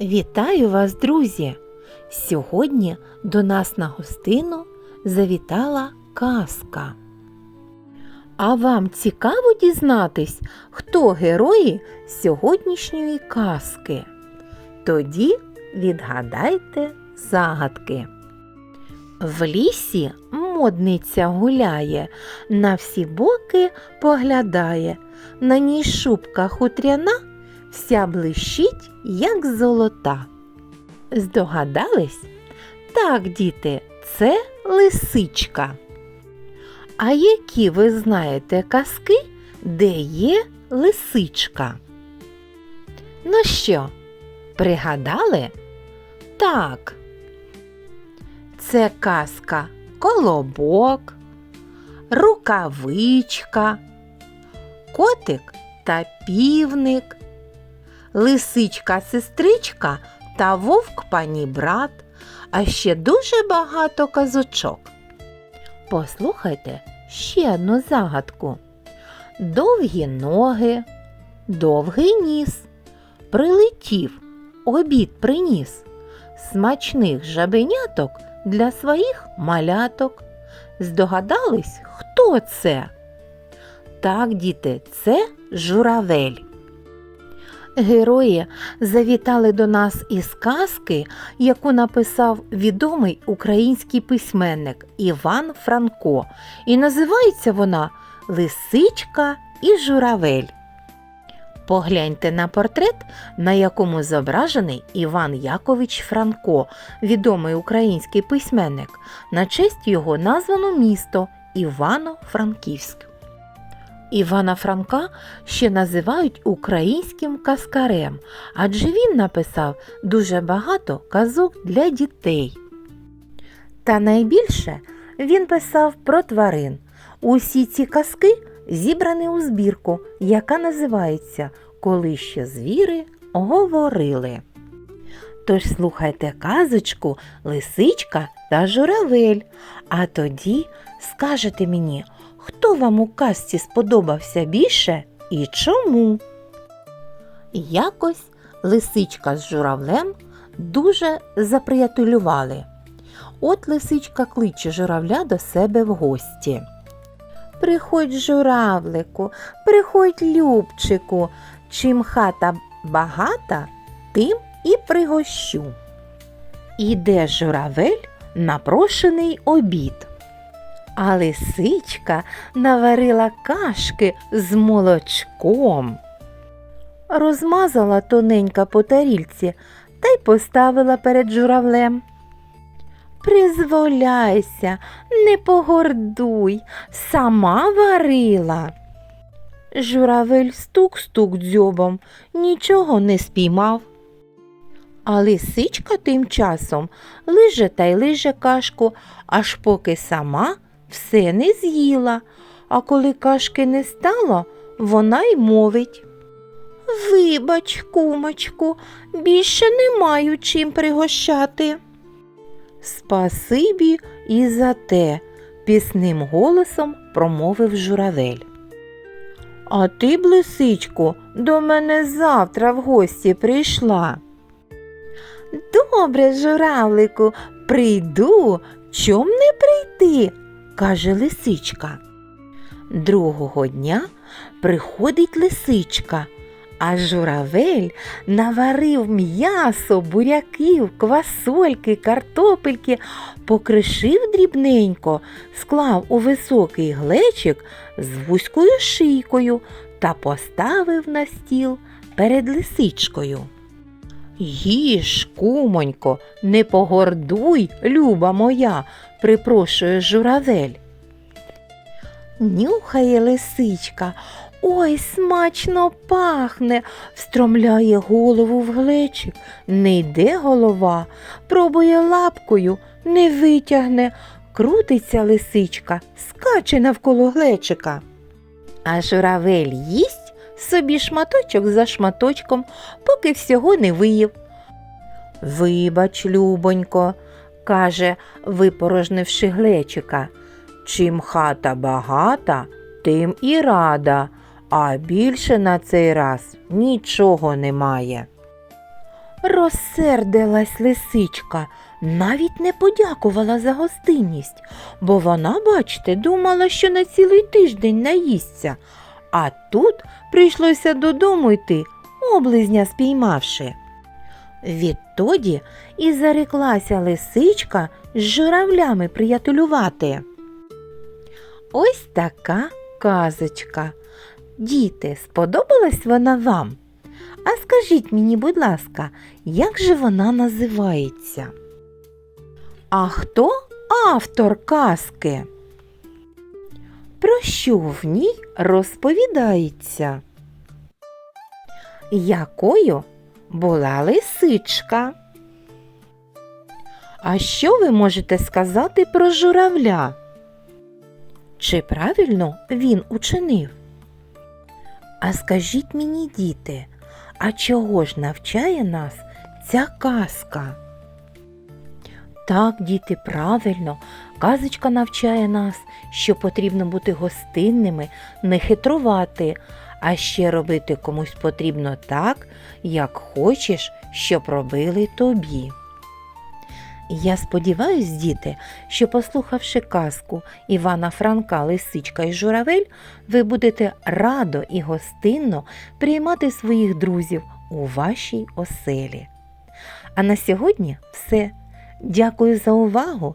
Вітаю вас, друзі! Сьогодні до нас на гостину завітала казка. А вам цікаво дізнатись, хто герої сьогоднішньої казки? Тоді відгадайте загадки. В лісі модниця гуляє, на всі боки поглядає, на ній шубка хутряна вся блищить, як золота. Здогадались? Так, діти, це лисичка. А які ви знаєте казки, де є лисичка? Ну що, пригадали? Так. Це казка колобок, рукавичка, котик та півник, лисичка сестричка та вовк пані брат, а ще дуже багато казочок. Послухайте ще одну загадку. Довгі ноги, довгий ніс, прилетів, обід приніс, смачних жабеняток для своїх маляток. Здогадались, хто це? Так, діти, це журавель. Герої завітали до нас із казки, яку написав відомий український письменник Іван Франко, і називається вона Лисичка і журавель. Погляньте на портрет, на якому зображений Іван Якович Франко, відомий український письменник. На честь його названо місто Івано-Франківськ. Івана Франка ще називають українським казкарем, адже він написав дуже багато казок для дітей. Та найбільше він писав про тварин. Усі ці казки зібрані у збірку, яка називається Коли ще звіри говорили. Тож слухайте казочку Лисичка та журавель, а тоді скажете мені, хто вам у казці сподобався більше і чому? Якось лисичка з журавлем дуже заприятелювали. От лисичка кличе журавля до себе в гості. Приходь, журавлику, приходь, любчику, чим хата багата, тим і пригощу. Іде журавель на прошений обід. А лисичка наварила кашки з молочком. Розмазала тоненько по тарільці та й поставила перед журавлем. Призволяйся, не погордуй, сама варила. Журавель стук-стук дзьобом, нічого не спіймав. А лисичка тим часом лиже та й лиже кашку, аж поки сама все не з'їла, а коли кашки не стало, вона й мовить. Вибач, кумочку, більше не маю чим пригощати. Спасибі і за те, пісним голосом промовив журавель. А ти, б, лисичку, до мене завтра в гості прийшла. Добре, журавлику, прийду, чом не прийти, каже лисичка. Другого дня приходить лисичка, а журавель наварив м'ясо, буряків, квасольки, картопельки, покришив дрібненько, склав у високий глечик з вузькою шийкою та поставив на стіл перед лисичкою. Їж, кумонько, не погордуй, люба моя, припрошує журавель. Нюхає лисичка, ой, смачно пахне, встромляє голову в глечик, не йде голова, пробує лапкою, не витягне, крутиться лисичка, скаче навколо глечика. А журавель їсть собі шматочок за шматочком, поки всього не виїв. Вибач, любонько, каже, випорожнивши глечика. Чим хата багата, тим і рада, а більше на цей раз нічого немає. Розсердилась лисичка, навіть не подякувала за гостинність, бо вона, бачте, думала, що на цілий тиждень наїсться, а тут прийшлося додому йти, облизня спіймавши. Відтоді і зареклася лисичка з журавлями приятелювати. Ось така казочка. Діти, сподобалась вона вам? А скажіть мені, будь ласка, як же вона називається? А хто автор казки? Про що в ній розповідається? Якою була лисичка? А що ви можете сказати про журавля? Чи правильно він учинив? А скажіть мені, діти, а чого ж навчає нас ця казка? Так, діти, правильно, казочка навчає нас, що потрібно бути гостинними, не хитрувати, а ще робити комусь потрібно так, як хочеш, щоб робили тобі. Я сподіваюсь, діти, що, послухавши казку Івана Франка, Лисичка і Журавель, ви будете радо і гостинно приймати своїх друзів у вашій оселі. А на сьогодні все. Дякую за увагу,